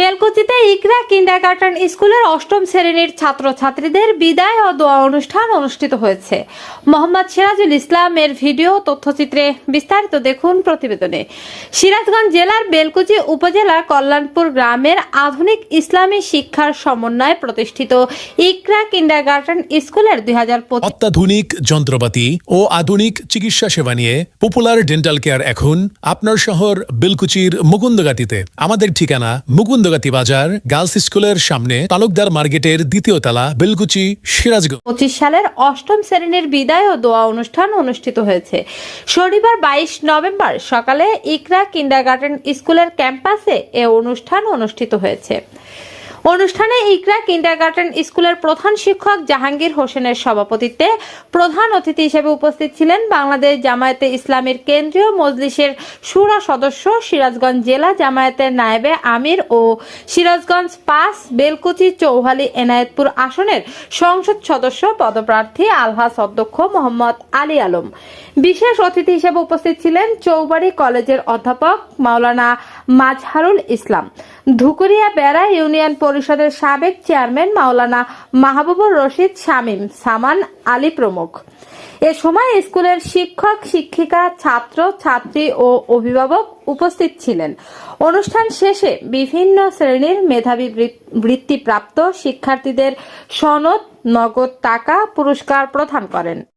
বেলকুচিতে ইকরা kindergarten স্কুলের অষ্টম শ্রেণির ছাত্রছাত্রীদের বিদায় ও দোয়া অনুষ্ঠান অনুষ্ঠিত হয়েছে। মোহাম্মদ সিরাজুল ইসলামের ভিডিও, তথ্যচিত্রে বিস্তারিত দেখুন প্রতিবেদনে। সিরাজগঞ্জ জেলার বেলকুচি উপজেলার কল্যাণপুর গ্রামের আধুনিক ইসলামী শিক্ষার সমন্বয়ে প্রতিষ্ঠিত ইকরা কিন্ডারগার্টেন স্কুলের দুই হাজার অত্যাধুনিক যন্ত্রপাতি ও আধুনিক চিকিৎসা সেবা নিয়ে পপুলার ডেন্টাল কেয়ার এখন আপনার শহর বেলকুচির মুকুন্দগাতিতে। আমাদের ঠিকানা মুকুন্দগাতি বাজার গার্লস স্কুলের সামনে তালুকদার মার্কেটের দ্বিতীয় তলা বেলগুচি সিরাজগঞ্জ। পঁচিশ সালের অষ্টম শ্রেণির বিদায় ও দোয়া অনুষ্ঠান অনুষ্ঠিত হয়েছে। শনিবার বাইশ নভেম্বর সকালে ইকরা কিন্ডারগার্টেন স্কুলের ক্যাম্পাসে এ অনুষ্ঠান অনুষ্ঠিত হয়েছে। অনুষ্ঠানে ইকরা কিন্ডারগার্টেন স্কুলের প্রধান শিক্ষক জাহাঙ্গীর হোসেনের সভাপতিত্বে প্রধান অতিথি হিসেবে উপস্থিত ছিলেন বাংলাদেশ জামায়াতে ইসলামের কেন্দ্রীয় মজলিসের সুরা সদস্য সিরাজগঞ্জ জেলা জামায়াতের নায়েবে আমির ও সিরাজগঞ্জ পাস বেলকুচি চৌহালি এনায়েতপুর আসনের সংসদ সদস্য পদপ্রার্থী আলহাস অধ্যক্ষ মোহাম্মদ আলী আলম। বিশেষ অতিথি হিসেবে উপস্থিত ছিলেন চৌবাড়ি কলেজের অধ্যাপক মাওলানা মাজহারুল ইসলাম। ধুকুরিয়া বেড়া ইউনিয়ন পরিষদের সাবেক চেয়ারম্যান মাওলানা মাহবুবুর রশিদ শামীম সামান আলী প্রমুখ। এ সময় স্কুলের শিক্ষক, শিক্ষিকা, ছাত্র, ছাত্রী ও অভিভাবক উপস্থিত ছিলেন। অনুষ্ঠান শেষে বিভিন্ন শ্রেণির মেধাবী বৃত্তিপ্রাপ্ত শিক্ষার্থীদের সনদ, নগদ টাকা, পুরস্কার প্রদান করেন।